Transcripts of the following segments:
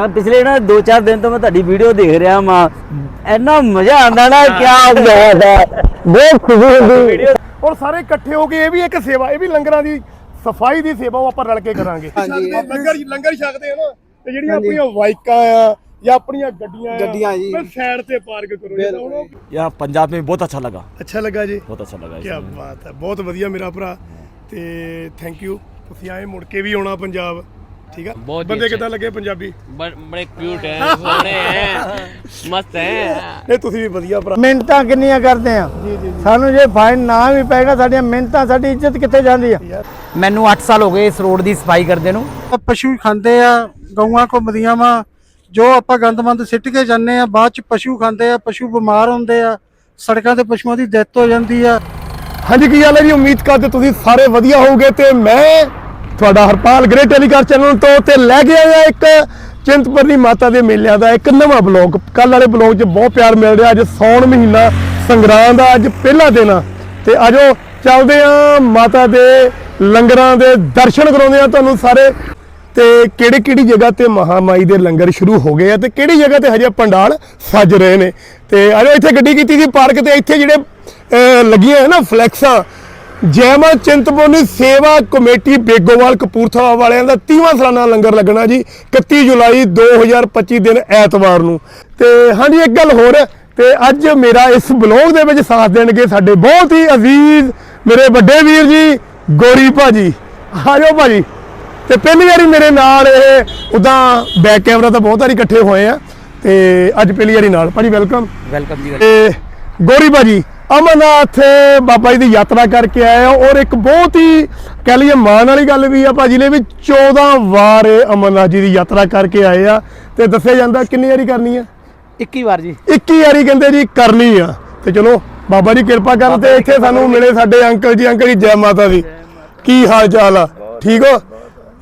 ਹਾਂ, ਪਿਛਲੇ ਨਾ 2-4 ਦਿਨ ਤੋਂ ਮੈਂ ਤੁਹਾਡੀ ਵੀਡੀਓ ਦੇਖ ਰਿਹਾ ਮਾਂ ਇੰਨਾ ਮਜ਼ਾ ਆਉਂਦਾ ਨਾ ਕੀ ਬਾਤ ਹੈ ਬਹੁਤ ਖੁਸ਼ੀ ਹੁੰਦੀ ਔਰ ਸਾਰੇ ਇਕੱਠੇ ਹੋ ਕੇ ਇਹ ਵੀ ਇੱਕ ਸੇਵਾ ਇਹ ਵੀ ਲੰਗਰਾਂ ਦੀ ਸਫਾਈ ਦੀ ਸੇਵਾ ਉਹ ਆਪਾਂ ਰਲ ਕੇ ਕਰਾਂਗੇ ਹਾਂਜੀ। ਲੰਗਰ ਲੰਗਰ ਛਕਦੇ ਆ ਨਾ ਤੇ ਜਿਹੜੀਆਂ ਆਪਣੀਆਂ ਬਾਈਕਾਂ ਆ ਜਾਂ ਆਪਣੀਆਂ ਗੱਡੀਆਂ ਆ ਗੱਡੀਆਂ ਜੀ। ਫਿਰ ਸਾਈਡ ਤੇ ਪਾਰਕ ਕਰੋ ਜਿੱਦਾਂ ਹੁਣ ਉਹ- यहाँ पंजाब में बहुत अच्छा लगा ਅੱਛਾ ਲੱਗਾ ਜੀ बहुत अच्छा लगा ਕੀ इसमें। ਬਾਤ ਹੈ ਬਹੁਤ ਵਧੀਆ ਮੇਰਾ ਭਰਾ ਤੇ ਥੈਂਕ ਯੂ ਤੁਸੀਂ ਆਏ ਮੁੜ ਕੇ ਵੀ ਆਉਣਾ ਪੰਜਾਬ ਠੀਕ ਆ? ਬਹੁਤ ਬੰਦੇ ਅੱਛੇ। ਲੱਗੇ ਪੰਜਾਬੀ? ਬੜੇ ਕਿਊਟ ਹੈ ਸੋਹਣੇ ਹੈ ਮਸਤ ਹੈ ਨਹੀਂ ਤੁਸੀਂ ਵੀ ਵਧੀਆ ਭਰਾ। ਮਿਹਨਤਾਂ ਕਿੰਨੀਆਂ ਕਰਦੇ ਆ? ਸਾਨੂੰ ਜੇ ਫਾਈਨ ਨਾ ਵੀ ਪਏਗਾ ਸਾਡੀਆਂ ਮਿਹਨਤਾਂ ਸਾਡੀ ਇੱਜ਼ਤ ਕਿੱਥੇ ਜਾਂਦੀ ਆ? ਮੈਨੂੰ 8 ਸਾਲ ਹੋ ਗਏ ਇਸ ਰੋਡ ਦੀ ਸਫ਼ਾਈ ਕਰਦੇ ਨੂੰ। ਪਸ਼ੂ ਖਾਂਦੇ ਆ ਗਊਆਂ ਘੁੰਮਦੀਆਂ ਵਾ। ਜੋ ਆਪਾਂ ਗੰਦਮੰਦ ਸਿੱਟ ਕੇ ਜਾਂਦੇ ਆ ਬਾਅਦ ਚ ਪਸ਼ੂ ਖਾਂਦੇ ਆ ਪਸ਼ੂ ਬਿਮਾਰ ਹੁੰਦੇ ਆ ਸੜਕਾਂ ਤੇ ਪਸ਼ੂਆਂ ਦੀ ਡੈਥ ਹੋ ਜਾਂਦੀ ਆ। ਹਾਂਜੀ ਕੀ ਹਾਲ ਹੈ ਜੀ? ਉਮੀਦ ਕਰਦੇ ਤੁਸੀਂ ਸਾਰੇ ਵਧੀਆ ਹੋਵੋਗੇ ਤੇ ਮੈਂ ਤੁਹਾਡਾ ਹਰਪਾਲ ਗ੍ਰੇ ਟੈਲੀਕਾਸਟ ਚੈਨਲ ਤੋਂ ਤੇ ਲੈ ਕੇ ਆਇਆ ਇੱਕ ਚਿੰਤਪੁਰਨੀ ਮਾਤਾ ਦੇ ਮੇਲਿਆਂ ਦਾ ਇੱਕ ਨਵਾਂ ਬਲੌਗ। ਕੱਲ ਵਾਲੇ ਬਲੌਗ 'ਚ ਬਹੁਤ ਪਿਆਰ ਮਿਲ ਰਿਹਾ। ਅੱਜ ਸੌਣ ਮਹੀਨਾ ਸੰਗਰਾਂਦ ਦਾ ਅੱਜ ਪਹਿਲਾ ਦਿਨ ਆ। ਤੇ ਆਜੋ, ਚੱਲਦੇ ਆ ਮਾਤਾ ਦੇ ਲੰਗਰਾਂ ਦੇ ਦਰਸ਼ਨ ਕਰਾਉਂਦੇ ਆ ਤੁਹਾਨੂੰ ਸਾਰੇ। ਤੇ ਕਿਹੜੀ ਕਿਹੜੀ ਜਗ੍ਹਾ ਤੇ ਮਹਾਮਾਈ ਦੇ ਲੰਗਰ ਸ਼ੁਰੂ ਹੋ ਗਏ ਆ ਤੇ ਕਿਹੜੀ ਜਗ੍ਹਾ ਤੇ ਹਜੇ ਪੰਡਾਲ ਸੱਜ ਰਹੇ ਨੇ। ਤੇ ਆਜੋ, ਇੱਥੇ ਗੱਡੀ ਕੀਤੀ ਸੀ ਪਾਰਕ ਤੇ। ਇੱਥੇ ਜਿਹੜੇ ਲੱਗੀਆਂ ਹੈ ਨਾ ਫਲੈਕਸਾਂ ਜੈਮਾ ਚਿੰਤਪੁਰਨੀ ਸੇਵਾ ਕਮੇਟੀ ਬੇਗੋਵਾਲ ਕਪੂਰਥਲਾ ਵਾਲਿਆਂ ਦਾ 30ਵਾਂ ਸਾਲਾਨਾ ਲੰਗਰ ਲੱਗਣਾ ਜੀ 31 ਜੁਲਾਈ 2025 ਦਿਨ ਐਤਵਾਰ ਨੂੰ। ਤੇ ਹਾਂਜੀ ਇੱਕ ਗੱਲ ਹੋਰ ਤੇ ਅੱਜ ਮੇਰਾ ਇਸ ਬਲੌਗ ਦੇ ਵਿੱਚ ਸਾਥ ਦੇਣਗੇ ਸਾਡੇ ਬਹੁਤ ਹੀ ਅਜ਼ੀਜ਼ ਮੇਰੇ ਵੱਡੇ ਵੀਰ ਜੀ ਗੋਰੀ ਭਾਜੀ। ਆਜੋ ਭਾਜੀ। ਤੇ ਪਹਿਲੀ ਵਾਰੀ ਮੇਰੇ ਨਾਲ ਇਹ ਉਦਾਂ ਬੈਕ ਕੈਮਰਾ ਤਾਂ ਬਹੁਤ ਵਾਰੀ ਇਕੱਠੇ ਹੋਏ ਆ ਤੇ ਅੱਜ ਪਹਿਲੀ ਵਾਰੀ ਨਾਲ। ਭਾਜੀ ਵੈਲਕਮ ਵੈਲਕਮ ਜੀ ਤੇ ਗੋਰੀ ਭਾਜੀ ਅਮਰਨਾਥ ਬਾਬਾ ਜੀ ਦੀ ਯਾਤਰਾ ਕਰਕੇ ਆਏ ਆ ਔਰ ਇੱਕ ਬਹੁਤ ਹੀ ਕਹਿ ਲਈਏ ਮਾਣ ਵਾਲੀ ਗੱਲ ਵੀ ਆ ਭਾਜੀ ਨੇ ਵੀ 14 ਵਾਰ ਅਮਰਨਾਥ ਜੀ ਦੀ ਯਾਤਰਾ ਕਰਕੇ ਆਏ ਆ ਤੇ ਦੱਸਿਆ ਜਾਂਦਾ ਕਿੰਨੀ ਵਾਰੀ ਕਰਨੀ ਆ? 21 ਵਾਰ ਜੀ। 21 ਵਾਰੀ ਕਹਿੰਦੇ ਜੀ ਕਰਨੀ ਆ। ਤੇ ਚਲੋ ਬਾਬਾ ਜੀ ਕਿਰਪਾ ਕਰਨ ਤੇ ਇੱਥੇ ਸਾਨੂੰ ਮਿਲੇ ਸਾਡੇ ਅੰਕਲ ਜੀ ਅੰਕਲ ਜੀ ਜੈ ਮਾਤਾ ਦੀ। ਕੀ ਹਾਲ ਚਾਲ ਆ? ਠੀਕ ਹੋ?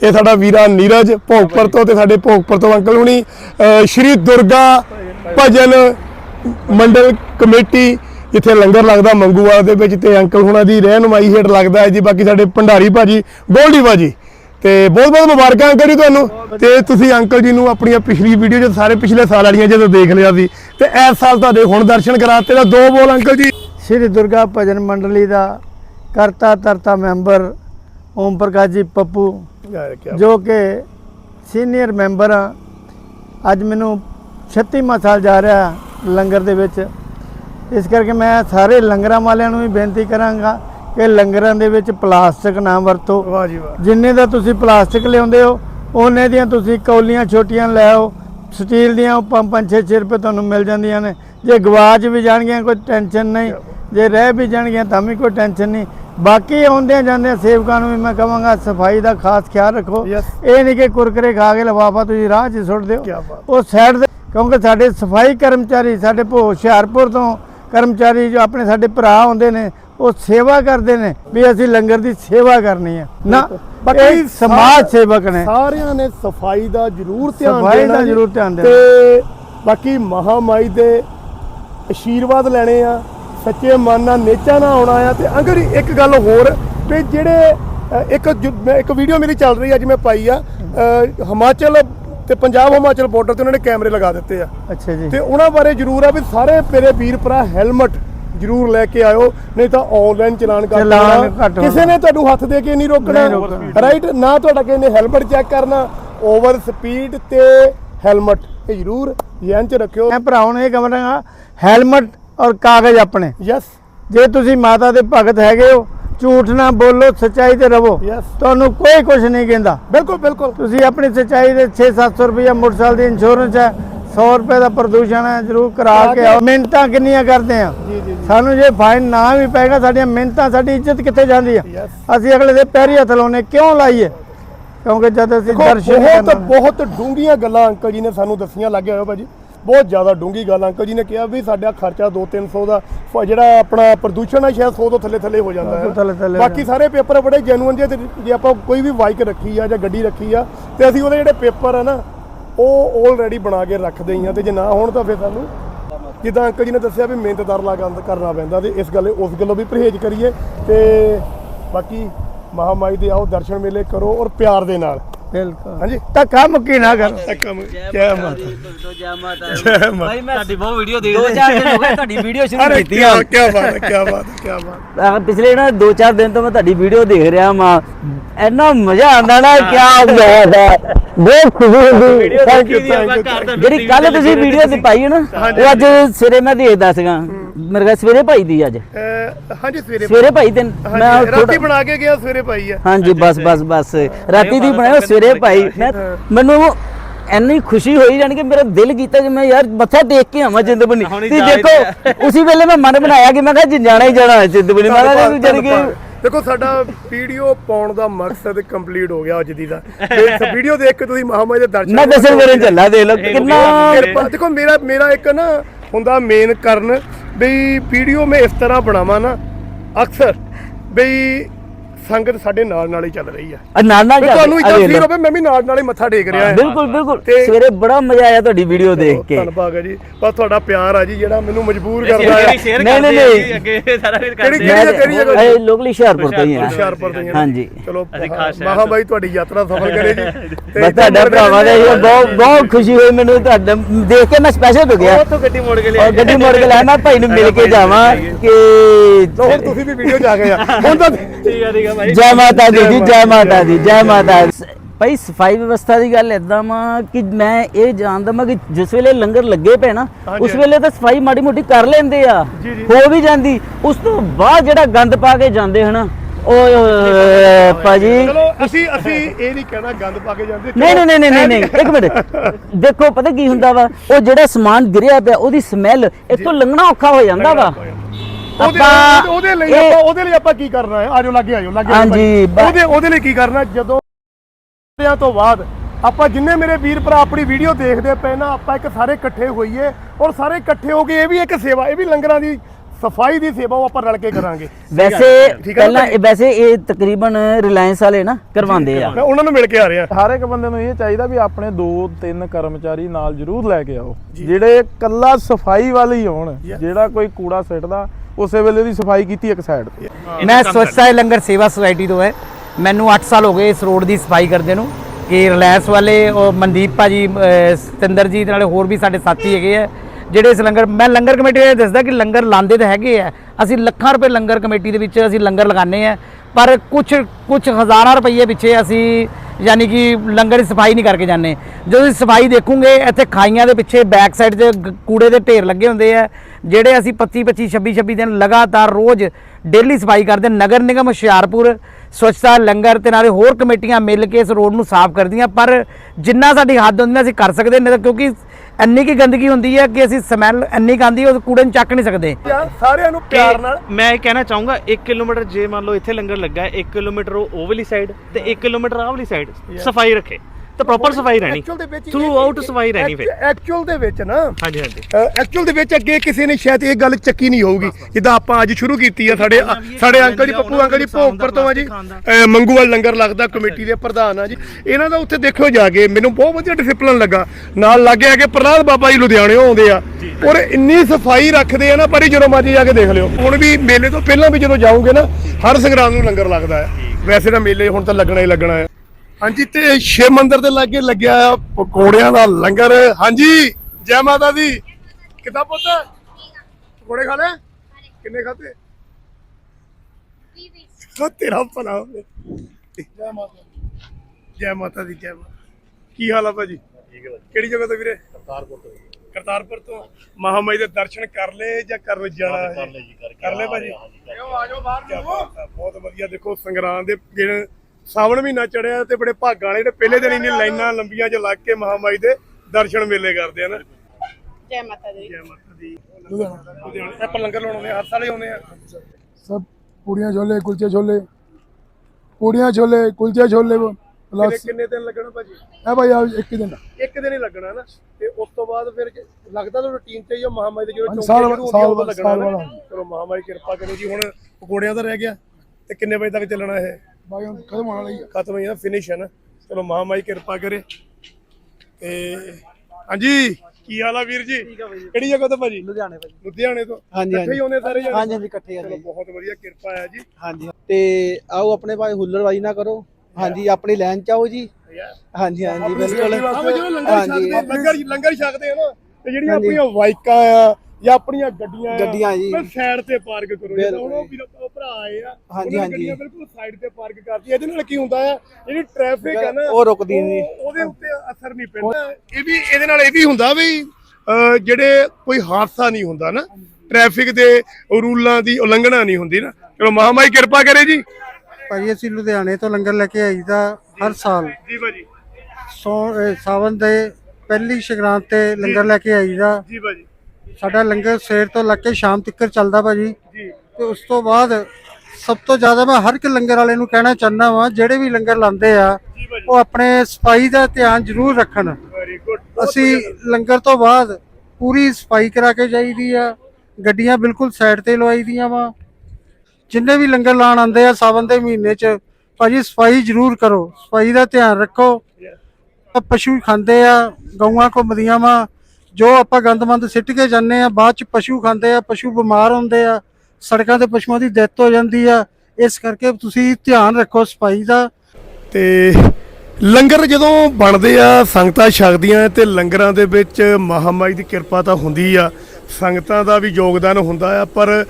ਇਹ ਸਾਡਾ ਵੀਰਾ ਨੀਰਜ ਭੋਗਪੁਰ ਤੋਂ ਤੇ ਸਾਡੇ ਭੋਗਪੁਰ ਤੋਂ ਅੰਕਲ ਹੁਣੀ ਸ਼੍ਰੀ ਦੁਰਗਾ ਭਜਨ ਮੰਡਲ ਕਮੇਟੀ ਜਿੱਥੇ ਲੰਗਰ ਲੱਗਦਾ ਮੰਗੂਵਾਲ ਦੇ ਵਿੱਚ ਤੇ ਅੰਕਲ ਹੁਣਾਂ ਦੀ ਰਹਿਨੁਮਾਈ ਹੇਠ ਲੱਗਦਾ ਹੈ ਜੀ ਬਾਕੀ ਸਾਡੇ ਭੰਡਾਰੀ ਭਾਜੀ ਗੋਲਡੀ ਭਾਜੀ ਤੇ ਬਹੁਤ ਬਹੁਤ ਮੁਬਾਰਕਾਂ ਅੰਕਲ ਜੀ ਤੁਹਾਨੂੰ। ਤੇ ਤੁਸੀਂ ਅੰਕਲ ਜੀ ਨੂੰ ਆਪਣੀਆਂ ਪਿਛਲੀ ਵੀਡੀਓ 'ਚ ਸਾਰੇ ਪਿਛਲੇ ਸਾਲ ਵਾਲੀਆਂ ਜਦੋਂ ਦੇਖ ਲਿਆ ਸੀ। ਤੇ ਇਸ ਸਾਲ ਤੁਹਾਡੇ ਹੁਣ ਦਰਸ਼ਨ ਕਰਾਤੇ ਤਾਂ ਦੋ ਬੋਲ ਅੰਕਲ ਜੀ। ਸ਼੍ਰੀ ਦੁਰਗਾ ਭਜਨ ਮੰਡਲੀ ਦਾ ਕਰਤਾ ਤਰਤਾ ਮੈਂਬਰ ਓਮ ਪ੍ਰਕਾਸ਼ ਜੀ ਪੱਪੂ ਜੋ ਕਿ ਸੀਨੀਅਰ ਮੈਂਬਰ ਆ। ਅੱਜ ਮੈਨੂੰ 36ਵਾਂ ਸਾਲ ਜਾ ਰਿਹਾ ਲੰਗਰ ਦੇ ਵਿੱਚ। ਇਸ ਕਰਕੇ ਮੈਂ ਸਾਰੇ ਲੰਗਰਾਂ ਵਾਲਿਆਂ ਨੂੰ ਵੀ ਬੇਨਤੀ ਕਰਾਂਗਾ ਕਿ ਲੰਗਰਾਂ ਦੇ ਵਿੱਚ ਪਲਾਸਟਿਕ ਨਾ ਵਰਤੋ। ਵਾਹ ਜੀ ਵਾਹ। ਜਿੰਨੇ ਦਾ ਤੁਸੀਂ ਪਲਾਸਟਿਕ ਲਿਆਉਂਦੇ ਹੋ ਉਹਨੇ ਦੀਆਂ ਤੁਸੀਂ ਕੌਲੀਆਂ ਛੋਟੀਆਂ ਲੈ ਆਓ। ਸਟੀਲ ਦੀਆਂ ਉਹ ਪੰਜ ਪੰਜ 6 ਰੁਪਏ ਤੁਹਾਨੂੰ ਮਿਲ ਜਾਂਦੀਆਂ ਨੇ। ਜੇ ਗਵਾਚ ਵੀ ਜਾਣਗੀਆਂ ਕੋਈ ਟੈਨਸ਼ਨ ਨਹੀਂ। ਜੇ ਰਹਿ ਵੀ ਜਾਣਗੀਆਂ ਤਾਂ ਵੀ ਕੋਈ ਟੈਨਸ਼ਨ ਨਹੀਂ। ਬਾਕੀ ਆਉਂਦਿਆਂ ਜਾਂਦਿਆਂ ਸੇਵਕਾਂ ਨੂੰ ਵੀ ਮੈਂ ਕਹਾਂਗਾ ਸਫ਼ਾਈ ਦਾ ਖਾਸ ਖਿਆਲ ਰੱਖੋ. ਇਹ ਨਹੀਂ ਕਿ ਕੁਰਕਰੇ ਖਾ ਕੇ ਲਫਾਫਾ ਤੁਸੀਂ ਰਾਹ 'ਚ ਸੁੱਟ ਦਿਓ। ਉਹ ਸਾਈਡ ਦੇ ਕਿਉਂਕਿ ਸਾਡੇ ਸਫ਼ਾਈ ਕਰਮਚਾਰੀ ਸਾਡੇ ਹੁਸ਼ਿਆਰਪੁਰ ਤੋਂ ਕਰਮਚਾਰੀ ਜੋ ਆਪਣੇ ਸਾਡੇ ਭਰਾ ਹੁੰਦੇ ਨੇ ਉਹ ਸੇਵਾ ਕਰਦੇ ਨੇ ਵੀ ਅਸੀਂ ਲੰਗਰ ਦੀ ਸੇਵਾ ਕਰਨੀ ਹੈ ਨਾ ਬਾਕੀ ਸਮਾਜ ਸੇਵਕ ਨੇ। ਸਾਰਿਆਂ ਨੇ ਸਫ਼ਾਈ ਦਾ ਜ਼ਰੂਰ ਧਿਆਨ ਸਫ਼ਾਈ ਦੇਣਾ ਦਾ ਜੀ। ਜ਼ਰੂਰ ਧਿਆਨ ਦੇਣਾ। ਤੇ ਬਾਕੀ ਮਹਾਮਾਈ ਦੇ ਆਸ਼ੀਰਵਾਦ ਲੈਣੇ ਆ। ਸੱਚੇ ਮਨ ਨਾਲ ਨੇਚਾ ਨਾਲ ਆਉਣਾ ਆ। ਤੇ ਅੰਗਰ ਇੱਕ ਗੱਲ ਹੋਰ ਵੀ ਜਿਹੜੇ ਇੱਕ ਇੱਕ ਵੀਡੀਓ ਮੇਰੀ ਚੱਲ ਰਹੀ ਅੱਜ ਮੈਂ ਪਾਈ ਆ। ਹਿਮਾਚਲ ਤੇ ਪੰਜਾਬ ਹਿਮਾਚਲ ਬਾਰਡਰ ਤੇ ਉਹਨਾਂ ਨੇ ਕੈਮਰੇ ਲਗਾ ਦਿੱਤੇ ਆ। ਅੱਛਾ ਜੀ। ਤੇ ਉਹਨਾਂ ਬਾਰੇ ਜ਼ਰੂਰ ਆ ਵੀ ਸਾਰੇ ਮੇਰੇ ਵੀਰ ਭਰਾ ਹੈਲਮਟ ਜ਼ਰੂਰ ਲੈ ਕੇ ਆਇਓ ਨਹੀਂ ਤਾਂ ਆਨਲਾਈਨ ਚਲਾਨ ਕਰ ਦੇਣਾ। ਕਿਸੇ ਨੇ ਤੁਹਾਨੂੰ ਹੱਥ ਦੇ ਕੇ ਨਹੀਂ ਰੋਕਣਾ। ਰਾਈਟ ਨਾ ਤੁਹਾਡਾ ਕਿਸੇ ਨੇ ਹੈਲਮਟ ਚੈੱਕ ਕਰਨਾ। ਓਵਰ ਸਪੀਡ ਤੇ ਹੈਲਮਟ ਇਹ ਜ਼ਰੂਰ ਧਿਆਨ ਚ ਰੱਖਿਓ। ਮੈਂ ਭਰਾਵਾਂ ਨੂੰ ਇਹ ਕਹਾਂਗਾ ਹੈਲਮਟ ਔਰ ਕਾਗਜ਼ ਆਪਣੇ। ਯੈਸ ਜੇ ਤੁਸੀਂ ਮਾਤਾ ਦੇ ਭਗਤ ਹੈਗੇ ਹੋ ਝੂਠ ਨਾ ਬੋਲੋ ਸੱਚਾਈ ਤੇ ਰਹੋ. ਤੁਹਾਨੂੰ ਕੋਈ ਕੁਝ ਨਹੀਂ ਕਹਿੰਦਾ। ਬਿਲਕੁਲ ਬਿਲਕੁਲ। ਤੁਸੀਂ ਆਪਣੀ ਸੱਚਾਈ ਦੇ 6-700 ਰੁਪਏ ਮੋਟਰਸਾਈਕਲ ਦੀ ਇੰਸ਼ੋਰੈਂਸ ਹੈ 100 ਰੁਪਏ ਦਾ ਪ੍ਰਦੂਸ਼ਣ ਹੈ ਜ਼ਰੂਰ ਕਰਾ ਕੇ ਆਓ। ਮਿਹਨਤਾਂ ਕਿੰਨੀਆਂ ਕਰਦੇ ਆ। ਸਾਨੂੰ ਜੇ ਫਾਈਨ ਨਾ ਵੀ ਪੈਗਾ ਸਾਡੀਆਂ ਮਿਹਨਤਾਂ ਸਾਡੀ ਇੱਜ਼ਤ ਕਿੱਥੇ ਜਾਂਦੀ ਆ. ਅਸੀਂ ਅਗਲੇ ਦੇ ਪੈਰੀ ਹੱਥ ਲਾਉਨੇ ਕਿਉਂ ਲਾਈਏ? ਕਿਉਂਕਿ ਜਦ ਅਸੀਂ ਦਰਸ਼ਨ ਬਹੁਤ ਬਹੁਤ ਡੂੰਘੀਆਂ ਗੱਲਾਂ ਅੰਕਲ ਜੀ ਨੇ ਸਾਨੂੰ ਦੱਸੀਆਂ ਲੱਗਿਆ ਹੋਇਆ ਭਾਜੀ। ਬਹੁਤ ਜ਼ਿਆਦਾ ਡੂੰਘੀ ਗੱਲ ਅੰਕਲ ਜੀ ਨੇ ਕਿਹਾ ਵੀ ਸਾਡਾ ਖਰਚਾ 2-300 ਦਾ ਫ- ਜਿਹੜਾ ਆਪਣਾ ਪ੍ਰਦੂਸ਼ਣ ਹੈ ਸ਼ਾਇਦ 100 ਤੋਂ ਥੱਲੇ ਥੱਲੇ ਹੋ ਜਾਂਦਾ ਤੋਂ ਥੱਲੇ ਥੱਲੇ ਹੈ ਬਾਕੀ ਸਾਰੇ ਪੇਪਰ ਬੜੇ ਜੈਨੂਇਨ ਜੇ ਤੇ ਜੇ ਆਪਾਂ ਕੋਈ ਵੀ ਬਾਈਕ ਰੱਖੀ ਆ ਜਾਂ ਗੱਡੀ ਰੱਖੀ ਆ ਤੇ ਅਸੀਂ ਉਹਦੇ ਜਿਹੜੇ ਪੇਪਰ ਆ ਨਾ ਉਹ ਆਲਰੇਡੀ ਬਣਾ ਕੇ ਰੱਖਦੇ ਹੀ ਆ ਤੇ ਜੇ ਨਾ ਹੋਣ ਤਾਂ ਫਿਰ ਸਾਨੂੰ ਜਿੱਦਾਂ ਅੰਕਲ ਜੀ ਨੇ ਦੱਸਿਆ ਵੀ ਮਿਹਨਤਦਾਰ ਲਾਗੰਦ ਕਰਨਾ ਪੈਂਦਾ ਤੇ ਇਸ ਗੱਲ ਉਸ ਗੱਲੋਂ ਵੀ ਪਰਹੇਜ਼ ਕਰੀਏ ਤੇ ਬਾਕੀ ਮਹਾਮਾਈ ਦੇ ਆਓ ਦਰਸ਼ਨ ਮੇਲੇ ਕਰੋ ਔਰ ਪਿਆਰ ਦੇ ਨਾਲ। ਬਿਲਕੁਲ। ਹਾਂਜੀ। ਧੱਕਾ ਮੁੱਕੀ ਨਾ ਕਰ। ਧੱਕਾ ਮੁ- ਜੈ ਮਾਤਾ ਜੈ। ਮਾਤਾ ਜੈ। ਮਾਤਾ ਭਾਈ ਮੈਂ ਤੁਹਾਡੀ ਬਹੁਤ ਵੀਡੀਓ ਦੇਖਦਾ ਦੋ ਚਾਰ ਦਿਨ ਹੋ ਗਏ ਤੁਹਾਡੀ ਵੀਡੀਓ ਸ਼ੁਰੂ ਅਰੇ ਕੀਤੀ ਕੀ ਆ ਕੀ ਬਾਤ ਹੈ ਕੀ ਬਾਤ ਹੈ ਕੀ ਬਾਤ ਆਹ ਪਿਛਲੇ ਨਾ 2-4 ਦਿਨ ਤੋਂ ਮੈਂ ਤੁਹਾਡੀ ਵੀਡੀਓ ਦੇਖ ਰਿਹਾ ਮਾਂ ਇੰਨਾ ਮਜ਼ਾ ਆਉਂਦਾ ਨਾ ਕੀ ਬਾਤ ਹੈ। ਬਹੁਤ ਖੁਸ਼ੀ ਹੁੰਦੀ। ਥੈਂਕ ਯੂ ਥੈਂਕ ਯੂ ਜਿਹੜੀ ਕੱਲ ਤੁਸੀਂ ਵੀਡੀਓ ਪਾਈ ਹੈ ਨਾ ਉਹ ਅੱਜ ਸਵੇਰੇ ਮੈਂ ਦੇਖਦਾ ਸੀਗਾ। ਮੇਰੇ ਕੋਲ ਸਵੇਰੇ ਪਾਈ ਦੀ ਅੱਜ। ਹਾਂਜੀ ਸਵੇਰੇ ਸਵੇਰੇ ਪਾਈ ਤੇ ਮੈਂ ਹਾਂਜੀ, ਰਾਤੀ ਬਣਾ ਕੇ ਗਿਆ ਸਵੇਰੇ ਪਾਈ ਆ। ਹਾਂਜੀ ਬਸ ਬਸ ਬਸ। ਰਾਤੀ ਦੀ ਬਣਾਇਆ ਸਵੇਰੇ ਪਾਈ। ਮੈਂ ਮੈਨੂੰ ਇੰਨੀ ਖੁਸ਼ੀ ਹੋਈ ਜਾਣੀ ਕਿ ਮੇਰਾ ਦਿਲ ਕੀਤਾ ਕਿ ਮੈਂ ਯਾਰ ਮੱਥਾ ਟੇਕ ਕੇ ਆਵਾਂ ਚਿੰਤਪੁਰਨੀ ਤੇ ਦੇਖੋ ਉਸੇ ਵੇਲੇ ਮੈਂ ਮਨ ਬਣਾਇਆ ਕਿ ਮੈਂ ਕਿਹਾ ਜੀ ਜਾਣਾ ਹੀ ਜਾਣਾ ਹੈ ਚਿੰਤਪੁਰਨੀ ਮੈਂ ਕਿਹਾ ਜੀ ਜਾਣੀ ਕਿ ਦੇਖੋ ਸਾਡਾ ਵੀਡੀਓ ਪਾਉਣ ਦਾ ਮਕਸਦ ਕੰਪਲੀਟ ਹੋ ਗਿਆ ਅੱਜ ਦੀ ਦਾ। ਤੇ ਵੀਡੀਓ ਦੇਖ ਕੇ ਤੁਸੀਂ ਮਹਾਮਾਈ ਦੇ ਦਰਸ਼ਨ ਮੈਂ ਦਰਸ਼ਨ ਕਰਨ ਚੱਲਾ ਦੇਖ ਲਓ ਕਿੰਨਾ ਕਿਰਪਾ ਦੇਖੋ ਮੇਰਾ ਮੇਰਾ ਇੱਕ ਨਾ ਹੁੰਦਾ ਮੇਨ ਕਾਰਨ। ਬਈ ਵੀਡੀਓ ਮੈਂ ਇਸ ਤਰ੍ਹਾਂ ਬਣਾਵਾਂ ਨਾ ਅਕਸਰ ਬਈ ਸੰਗਤ ਸਾਡੇ ਨਾਲ ਨਾਲ ਹੀ ਚੱਲ ਰਹੀ ਆ ਆ ਨਾਲ ਨਾਲ ਵੀ ਚੱਲ- ਤੁਹਾਨੂੰ ਆ ਇਦਾਂ ਫੀਲ। ਹੋਵੇ ਮੈਂ ਵੀ ਨਾਲ ਨਾਲ ਹੀ ਮੱਥਾ ਟੇਕ ਰਿਹਾ ਹਾਂ ਬਿਲਕੁਲ ਬਿਲਕੁਲ। ਤੇ- ਸਵੇਰੇ ਬੜਾ ਮਜ਼ਾ ਆਇਆ ਤੁਹਾਡੀ ਵੀਡੀਓ ਦੇਖ ਕੇ। ਧੰਨਵਾਦ ਹੈ ਜੀ। ਬਸ ਤੁਹਾਡਾ ਪਿਆਰ ਆ ਜੀ ਜਿਹੜਾ ਮੈਨੂੰ ਮਜਬੂਰ ਕਰਦਾ ਹੈ। ਨਹੀਂ ਨਹੀਂ ਨਹੀਂ। ਅੱਗੇ ਸਾਰਾ ਕੁਝ ਕਿਹੜੀ ਕਰਦੇ ਮੈਂ ਕਿਹੜੀ ਜਗ੍ਹਾ ਇਹ ਲੋਕਲੀ ਹੁਸ਼ਿਆਰਪੁਰ ਤੋਂ ਹੀ ਆ। ਹੁਸ਼ਿਆਰਪੁਰ ਤੋਂ ਹੀ ਆ? ਹਾਂਜੀ। ਚਲੋ ਅਸੀਂ ਖਾਸ ਸ਼ਹਿਰ ਮਹਾ ਬਾਈ ਤੁਹਾਡੀ ਯਾਤਰਾ ਸਫਲ ਕਰੇ ਜੀ। ਤੇ ਬਸ ਤੁਹਾਡਾ ਭਰਾਵਾ ਦਾ ਇਹ ਬਹੁਤ ਬਹੁਤ ਖੁਸ਼ੀ ਹੋਈ ਮੈਨੂੰ ਤੁਹਾਡਾ। ਦੇਖ ਕੇ ਮੈਂ ਸਪੈਸ਼ਲ ਹੋ ਗਿਆ। ਉੱਥੋਂ ਗੱਡੀ ਮੋੜ ਕੇ ਔਰ ਗੱਡੀ ਮੋੜ ਕੇ ਲਾਇਆ ਮੈਂ ਭਾਈ ਨੂੰ ਮਿਲ ਕੇ ਜਾਵਾਂ ਕਿ ਹੁਣ ਤੁਸੀਂ ਵੀ ਵੀਡੀਓ ਜਾ ਕੇ ਆ। ਹੁਣ ਤਾਂ ਠੀਕ ਆ ਠੀਕ ਆ। ਭਾਈ ਜੈ ਮਾਤਾ ਦੀ ਜੀ ਜੈ ਮਾਤਾ ਦੀ ਜੈ ਮਾਤਾ ਦੀ। ਭਾਈ ਸਫ਼ਾਈ ਵਿਵਸਥਾ ਦੀ ਗੱਲ ਇਦਾਂ ਵਾ ਕਿ ਮੈਂ ਇਹ ਜਾਣਦਾ ਮੈਂ ਕਿ ਜਿਸ ਵੇਲੇ ਲੰਗਰ ਲੱਗੇ ਪਏ ਨਾ। ਉਸ ਵੇਲੇ ਤਾਂ ਸਫ਼ਾਈ ਮਾੜੀ ਮੋਟੀ ਕਰ ਲੈਂਦੇ ਆ। ਹੋ ਵੀ ਜਾਂਦੀ। ਉਸ ਤੋਂ ਬਾਅਦ ਜਿਹੜਾ ਗੰਦ ਪਾ ਕੇ ਜਾਂਦੇ ਹਨ। ਓਏ ਭਾਜੀ। ਅਸੀਂ ਅਸੀਂ ਇਹ ਨਹੀਂ ਕਹਿਣਾ ਗੰਦ ਪਾ ਕੇ ਜਾਂਦੇ। ਨਹੀਂ ਨਹੀਂ ਨਹੀਂ ਨਹੀਂ ਨਹੀਂ ਇੱਕ ਮਿੰਟ। ਦੇਖੋ ਪਤਾ ਕੀ ਹੁੰਦਾ ਵਾ? ਉਹ ਜਿਹੜਾ ਸਮਾਨ ਗਿਰਿਆ ਪਿਆ ਉਹਦੀ ਸਮੈਲ ਇੱਥੋਂ ਲੰਘਣਾ ਔਖਾ ਹੋ ਜਾਂਦਾ ਵਾ। ਉਹਦੇ ਆਪਾਂ ਉਹਦੇ ਲਈ ਇਹ- ਆਪਾਂ ਉਹਦੇ ਲਈ ਆਪਾਂ ਕੀ ਕਰਨਾ ਹੈ? ਆਜੋ ਲੱਗੇ ਆਜੋ ਲੱਗੇ ਹਾਂਜੀ, ਭਾਈ। ਬਾ- ਉਹਦੇ ਉਹਦੇ ਲਈ ਕੀ ਕਰਨਾ? ਜਦੋਂ ਵਿਆਹ ਤੋਂ ਬਾਅਦ ਆਪਾਂ ਜਿੰਨੇ ਮੇਰੇ ਵੀਰ ਭਰਾ ਆਪਣੀ ਵੀਡੀਓ ਦੇਖਦੇ ਪਏ ਨਾ ਆਪਾਂ ਇੱਕ ਸਾਰੇ ਇਕੱਠੇ ਹੋਈਏ ਔਰ ਸਾਰੇ ਇਕੱਠੇ ਹੋ ਕੇ ਇਹ ਵੀ ਇੱਕ ਸੇਵਾ ਇਹ ਵੀ ਲੰਗਰਾਂ ਦੀ ਸਫ਼ਾਈ ਦੀ ਸੇਵਾ ਉਹ ਆਪਾਂ ਰਲ ਕੇ ਕਰਾਂਗੇ। ਵੈਸੇ ਠੀਕ ਹੈ ਨਾ ਪਹਿਲਾਂ ਭਾਈ? ਇਹ- ਵੈਸੇ ਇਹ ਤਕਰੀਬਨ ਰਿਲਾਇੰਸ ਵਾਲੇ ਨਾ ਕਰਵਾਉਂਦੇ ਆ। ਮੈਂ ਉਹਨਾਂ ਨੂੰ ਮਿਲ ਕੇ ਆ ਰਿਹਾ। ਹਰ ਇੱਕ ਬੰਦੇ ਨੂੰ ਇਹ ਚਾਹੀਦਾ ਵੀ ਆਪਣੇ ਦੋ ਤਿੰਨ ਕਰਮਚਾਰੀ ਨਾਲ ਜ਼ਰੂਰ ਲੈ ਕੇ ਆਓ। ਜਿਹੜੇ ਕੱਲਾ ਸਫ਼ਾਈ ਵਾਲੇ ਹੀ ਹੋਣ ਜਿਹੜਾ ਕੋਈ ਕੂੜਾ ਸਿੱਟਦਾ ਉਸੇ ਵੇਲੇ ਦੀ ਸਫ਼ਾਈ ਕੀਤੀ ਇੱਕ ਸਾਈਡ ਤੇ। ਮੈਂ ਸਵੱਛਤਾ ਲੰਗਰ ਸੇਵਾ ਸੁਸਾਇਟੀ ਤੋਂ ਹੈ। ਮੈਨੂੰ 8 ਸਾਲ ਹੋ ਗਏ ਇਸ ਰੋਡ ਦੀ ਸਫ਼ਾਈ ਕਰਦੇ ਨੂੰ। ਕਿ ਰਿਲਾਇੰਸ ਵਾਲੇ ਉਹ ਮਨਦੀਪ ਭਾਜੀ ਸਤਿੰਦਰ ਜੀ ਤੇ ਨਾਲੇ ਹੋਰ ਵੀ ਸਾਡੇ ਸਾਥੀ ਹੈਗੇ ਆ ਜਿਹੜੇ ਇਸ ਲੰਗਰ ਮੈਂ ਲੰਗਰ ਕਮੇਟੀ ਨੂੰ ਇਹ ਦੱਸਦਾ ਕਿ ਲੰਗਰ ਲਾਉਂਦੇ ਤਾਂ ਹੈਗੇ ਆ। ਅਸੀਂ ਲੱਖਾਂ ਰੁਪਏ ਲੰਗਰ ਕਮੇਟੀ ਦੇ ਵਿੱਚ ਅਸੀਂ ਲੰਗਰ ਲਗਾਉਂਦੇ ਆ। ਪਰ ਕੁਝ ਕੁਝ ਹਜ਼ਾਰਾਂ ਰੁਪਏ ਪਿੱਛੇ ਅਸੀਂ ਯਾਨੀ ਕਿ ਲੰਗਰ ਦੀ ਸਫ਼ਾਈ ਨਹੀਂ ਕਰਕੇ ਜਾਂਦੇ। ਜਦੋਂ ਸਫ਼ਾਈ ਦੇਖੋਗੇ, ਇੱਥੇ ਖਾਈਆਂ ਦੇ ਪਿੱਛੇ ਬੈਕ ਸਾਈਡ 'ਤੇ ਕੂੜੇ ਦੇ ਢੇਰ ਲੱਗੇ ਹੁੰਦੇ ਆ, ਜਿਹੜੇ ਅਸੀਂ 25 25 26 26 ਦਿਨ ਲਗਾਤਾਰ ਰੋਜ਼ ਡੇਲੀ ਸਫ਼ਾਈ ਕਰਦੇ ਨਗਰ ਨਿਗਮ ਹੁਸ਼ਿਆਰਪੁਰ, ਸਵੱਛਤਾ, ਲੰਗਰ ਤੇ ਨਾਲੇ ਹੋਰ ਕਮੇਟੀਆਂ ਮਿਲ ਕੇ ਇਸ ਰੋਡ ਨੂੰ ਸਾਫ਼ ਕਰਦੀਆਂ, ਪਰ ਜਿੰਨਾ ਸਾਡੀ ਹੱਦ ਹੁੰਦੀ ਹੈ ਅਸੀਂ ਕਰ ਸਕਦੇ ਨਹੀਂ ਕਿਉਂਕਿ ਇੰਨੀ ਕੀ ਗੰਦਗੀ ਹੁੰਦੀ ਹੈ ਕਿ ਅਸੀਂ ਸਮੈਲ ਇੰਨੀ ਹੈ ਉਹ ਕੂੜੇ ਨੂੰ ਚੱਕ ਨਹੀਂ ਸਕਦੇ। ਯਾਰ ਸਾਰਿਆਂ ਨੂੰ ਪਿਆਰ ਨਾਲ। ਮੈਂ ਇਹ ਕਹਿਣਾ ਚਾਹੂੰਗਾ 1 ਕਿਲੋਮੀਟਰ ਜੇ ਮੰਨ ਲਓ ਇੱਥੇ ਲੰਗਰ ਲੱਗਾ ਹੈ 1 ਕਿਲੋਮੀਟਰ ਉਹ ਉਹ ਵਾਲੀ ਸਾਈਡ ਤੇ 1 ਕਿਲੋਮੀਟਰ ਆਹ ਵਾਲੀ ਸਾਈਡ ਸਫ਼ਾਈ ਰੱਖੇ। ਤਾਂ ਪ੍ਰੋਪਰ ਸਫ਼ਾਈ ਰਹਿਣੀ। Actual ਦੇ ਵਿੱਚ ਥਰੂ ਆਊਟ ਸਫ਼ਾਈ ਰਹਿਣੀ ਫਿਰ। ਐਕਚੁਅਲ ਦੇ ਵਿੱਚ ਨਾ। ਹਾਂਜੀ ਹਾਂਜੀ। ਐਕਚੁਅਲ ਦੇ ਵਿੱਚ ਅੱਗੇ ਕਿਸੇ ਨੇ ਸ਼ਾਇਦ ਇਹ ਗੱਲ ਚੱਕੀ ਨਹੀਂ ਹੋਊਗੀ। ਜਿੱਦਾਂ ਆਪਾਂ ਅੱਜ ਸ਼ੁਰੂ ਕੀਤੀ ਆ ਸਾਡੇ ਸਾਡੇ ਅੰਕਲ ਜੀ ਪੱਪੂ ਅੰਕਲ ਜੀ ਭੋਗਪੁਰ ਤੋਂ ਆ ਜੀ। ਮੰਗੂਵਾਲ ਲੰਗਰ ਲੱਗਦਾ ਕਮੇਟੀ ਦੇ ਪ੍ਰਧਾਨ ਆ ਜੀ। ਇਹਨਾਂ ਦਾ ਉੱਥੇ ਦੇਖਿਓ ਜਾ ਕੇ ਮੈਨੂੰ ਬਹੁਤ ਵਧੀਆ ਡਿਸਪਲਿਨ ਲੱਗਾ। ਨਾਲ ਲੱਗੇ ਆ ਕਿ ਪ੍ਰਲਾਦ ਬਾਬਾ ਜੀ ਲੁਧਿਆਣਿਓਂ ਆਉਂਦੇ ਆ। ਔਰ ਇੰਨੀ ਸਫ਼ਾਈ ਰੱਖਦੇ ਆ ਨਾ ਪਰ ਜਦੋਂ ਮਰਜ਼ੀ ਜਾ ਕੇ ਦੇਖ ਲਿਓ। ਹੁਣ ਵੀ ਮੇਲੇ ਤੋਂ ਪਹਿਲਾਂ ਵੀ ਜਦੋਂ ਜਾਓਗੇ ਨਾ ਹਰ ਸੰਗਰਾਂਦ ਨੂੰ ਲੰਗਰ ਲੱਗਦਾ ਹੈ ਵੈਸੇ ਤਾਂ ਮੇਲੇ ਹੁਣ ਤਾਂ ਲੱਗਣਾ ਹੀ ਲੱਗਣਾ ਹੈ ਹਾਂਜੀ ਤੇ ਸ਼ਿਵ ਮੰਦਿਰ ਦੇ ਲਾਗੇ ਲੱਗਿਆ ਆ ਪਕੌੜਿਆਂ ਦਾ ਲੰਗਰ। ਹਾਂਜੀ ਜੈ ਮਾਤਾ ਦੀ। ਕਿੱਦਾਂ ਪੁੱਤ? ਪਕੌੜੇ ਖਾ ਲੈ ਕਿੰਨੇ ਖਾਤੇ ਸੋ ਤੇਰਾ ਭਲਾ ਹੋਵੇ ਜੈ ਮਾਤਾ ਦੀ। ਜੈ ਮਾਤਾ ਦੀ ਜੈ ਮਾਤਾ ਕੀ ਹਾਲ ਆ ਭਾਜੀ? ਠੀਕ ਹੈ ਕਿਹੜੀ ਜਗ੍ਹਾ ਤੋਂ ਵੀਰੇ? ਕਰਤਾਰਪੁਰ ਤੋਂ ਕਰਤਾਰਪੁਰ ਤੋਂ। ਮਹਾਮਾਈ ਦੇ ਦਰਸ਼ਨ ਕਰ ਲਏ ਜਾਂ ਕਰਨ ਜਾਣਾ ਕਰ ਲੈ ਜੀ ਕਰ ਲੈ ਭਾਜੀ? ਆਓ ਆਜੋ ਬਾਹਰ ਨੂੰ। ਬਹੁਤ ਵਧੀਆ। ਦੇਖੋ ਸੰਗਰਾਂਦ ਦੇ ਦਿਨ ਸਾਵਣ ਮਹੀਨਾ ਚੜਿਆ ਤੇ ਬੜੇ ਭਾਗਾਂ ਵਾਲੇ ਨੇ ਪਹਿਲੇ ਦਿਨ ਇੰਨੀ ਲਾਈਨਾਂ ਲੰਬੀਆਂ ਚ ਲੱਗ ਕੇ ਮਹਾਮਾਈ ਦੇ ਦਰਸ਼ਨ ਮੇਲੇ ਕਰਦੇ ਹਨ ਜੈ ਮਾਤਾ ਦੀ। ਜੈ ਮਾਤਾ ਦੀ। ਲੁਧਿਆਣਾ। ਆਪਾਂ ਲੰਗਰ ਲਾਉਣੇ ਹਰ ਸਾਲ ਹੀ ਆਉਂਦੇ ਆ। ਸਭ ਪੂੜੀਆਂ ਛੋਲੇ ਕੁਲਚੇ ਛੋਲੇ। ਪੂੜੀਆਂ ਛੋਲੇ ਕੁਲਚੇ ਛੋਲੇ ਕਿੰਨੇ ਦਿਨ ਲੱਗਣਾ ਭਾਜੀ? ਇਹ ਭਾਈ ਇੱਕ ਦਿਨ। ਦਾ ਇੱਕ ਦਿਨ ਹੀ ਲੱਗਣਾ ਨਾ। ਤੇ ਉਸ ਤੋਂ ਬਾਅਦ ਫਿਰ ਲੱਗਦਾ ਤੁਹਾਨੂੰ ਰੁਟੀਨ ਤੇ ਹੀ ਮਹਾਮਾਈ ਦੇ ਜਦੋਂ ਚੌਂਕੇ ਸਾਲ ਲੱਗਣਾ ਚਲੋ ਮਹਾਮਾਈ ਕਿਰਪਾ ਕਰੇ ਜੀ ਹੁਣ ਪਕੌੜਿਆਂ ਦਾ ਰਹਿ ਗਿਆ ਤੇ ਕਿੰਨੇ ਵਜੇ ਤੱਕ ਚੱਲਣਾ ਇਹ? ਬਾਈ ਹੁਣ ਖਤਮ ਹੋਣ ਵਾਲੀ ਖਤਮ ਹੀ ਆ ਫਿਨਿਸ਼ ਹੈ ਨਾ। ਚਲੋ ਮਾਂ ਮਾਈ ਕਿਰਪਾ ਕਰੇ। ਤੇ ਹਾਂਜੀ ਕੀ ਹਾਲ ਆ ਵੀਰ ਜੀ? ਕਿਹੜੀ ਜਗ੍ਹਾ ਤੋਂ ਭਾਜੀ? ਲੁਧਿਆਣੇ ਭਾਜੀ ਲੁਧਿਆਣੇ ਤੋਂ। ਹਾਂਜੀ ਇਕੱਠੇ ਆਉਂਦੇ ਸਾਰੇ ਹਾਂਜੀ ਹਾਂਜੀ ਇਕੱਠੇ ਆ ਬਹੁਤ ਵਧੀਆ ਕਿਰਪਾ ਆ ਜੀ। ਹਾਂਜੀ ਤੇ ਆਓ ਆਪਣੇ ਭਾਈ ਹੁੱਲੜਬਾਜੀ ਨਾ ਕਰੋ। ਹਾਂਜੀ ਆਪਣੀ ਲਾਈਨ ਚ ਆਓ ਜੀ। ਹਾਂਜੀ ਹਾਂਜੀ ਬਿਲਕੁਲ। ਆਪਾਂ ਜਦੋਂ ਲੰਗਰ ਲੰਗਰ ਲੰਗਰ ਛਕਦੇ ਆ ਤੇ ਜਿਹੜੀਆਂ ਆਪਣੀਆਂ ਬਾਈਕਾਂ ਆ ਜਾਂ ਆਪਣੀਆਂ ਗੱਡੀਆਂ ਗੱਡੀਆਂ ਜੀ। ਸਾਈਡ ਤੇ ਪਾਰਕ ਕਰੋ ਜਿਹੜਾ ਹੁਣ ਉਹ ਭਰਾ ਆਏ ਆ ਹਾਂਜੀ, ਉਹਨਾਂ ਨੇ ਹਾਂਜੀ। ਗੱਡੀਆਂ ਬਿਲਕੁਲ ਸਾਈਡ ਤੇ ਪਾਰਕ ਕਰਤੀ। ਇਹਦੇ ਨਾਲ ਕੀ ਹੁੰਦਾ ਆ ਜਿਹੜੀ ਟ੍ਰੈਫਿਕ ਆ ਨਾ ਉਹ ਰੁਕਦੀ ਨਹੀਂ। ਉਹ- ਉਹਦੇ ਉੱਤੇ ਅਸਰ ਨਹੀਂ ਪੈਂਦਾ। ਇਹ ਵੀ ਇਹਦੇ ਨਾਲ ਇਹ ਵੀ ਹੁੰਦਾ ਵੀ ਅਹ, ਜਿਹੜੇ ਕੋਈ ਹਾਦਸਾ ਨਹੀਂ ਹੁੰਦਾ ਨਾ ਟ੍ਰੈਫਿਕ ਦੇ ਰੂਲਾਂ ਦੀ ਉਲੰਘਣਾ ਨਹੀਂ ਹੁੰਦੀ ਨਾ। ਚਲੋ ਮਹਾਮਾਈ ਕਿਰਪਾ ਕਰੇ ਜੀ। ਭਾਜੀ ਅਸੀਂ ਲੁਧਿਆਣੇ ਤੋਂ ਲੰਗਰ ਲੈ ਕੇ ਆਈਦਾ ਹਰ ਸਾਲ। ਜੀ ਭਾਜੀ। ਸੋ ਅਹ ਸਾਵਨ ਦੇ ਪਹਿਲੀ ਸ਼ਗਰਾਂਤ ਤੇ ਲੰਗਰ ਲੈ ਕੇ ਆਈਦਾ ਜੀ ਭਾਜੀ। ਸਾਡਾ ਲੰਗਰ ਸਵੇਰ ਤੋਂ ਲੱਗ ਕੇ ਸ਼ਾਮ ਤੱਕ ਚੱਲਦਾ ਭਾਜੀ। ਜੀ। ਤੇ ਉਸ ਤੋਂ ਬਾਅਦ ਸਭ ਤੋਂ ਜ਼ਿਆਦਾ ਮੈਂ ਹਰ ਇੱਕ ਲੰਗਰ ਵਾਲੇ ਨੂੰ ਕਹਿਣਾ ਚਾਹੁੰਦਾ ਵਾਂ ਜਿਹੜੇ ਵੀ ਲੰਗਰ ਲਾਉਂਦੇ ਆ ਉਹ ਆਪਣੇ ਸਫ਼ਾਈ ਦਾ ਧਿਆਨ ਜ਼ਰੂਰ ਰੱਖਣ। ਅਸੀਂ ਲੰਗਰ ਤੋਂ ਬਾਅਦ ਪੂਰੀ ਸਫ਼ਾਈ ਕਰਾ ਕੇ ਜਾਈਦੀ ਆ ਗੱਡੀਆਂ ਬਿਲਕੁਲ ਸਾਈਡ ਤੇ ਲਵਾਈ ਦੀਆਂ ਵਾ। ਜਿੰਨੇ ਵੀ ਲੰਗਰ ਲਾਣ ਆਉਂਦੇ ਆ ਸਾਵਨ ਦੇ ਮਹੀਨੇ 'ਚ ਭਾਜੀ ਸਫ਼ਾਈ ਜ਼ਰੂਰ ਕਰੋ ਸਫ਼ਾਈ ਦਾ ਧਿਆਨ ਰੱਖੋ। ਪਸ਼ੂ ਖਾਂਦੇ ਆ ਗਊਆਂ ਘੁੰਮਦੀਆਂ ਵਾ। ਜੋ ਆਪਾਂ ਗੰਦਮੰਦ ਸਿੱਟ ਕੇ ਜਾਂਦੇ ਆ ਬਾਅਦ ਚ ਪਸ਼ੂ ਖਾਂਦੇ ਆ ਪਸ਼ੂ ਬਿਮਾਰ ਹੁੰਦੇ ਆ। ਸੜਕਾਂ ਤੇ ਪਸ਼ੂਆਂ ਦੀ ਡੈਥ ਹੋ ਜਾਂਦੀ ਆ। ਇਸ ਕਰਕੇ ਤੁਸੀਂ ਧਿਆਨ ਰੱਖੋ ਸਫ਼ਾਈ ਦਾ। ਤੇ ਲੰਗਰ ਜਦੋਂ ਬਣਦੇ ਆ, ਸੰਗਤਾਂ ਛਕਦੀਆਂ ਤੇ ਲੰਗਰਾਂ ਦੇ ਵਿੱਚ ਮਹਾਮਾਈ ਦੀ ਕਿਰਪਾ ਤਾਂ ਹੁੰਦੀ ਆ। ਸੰਗਤਾਂ ਦਾ ਵੀ ਯੋਗਦਾਨ ਹੁੰਦਾ ਆ, ਪਰ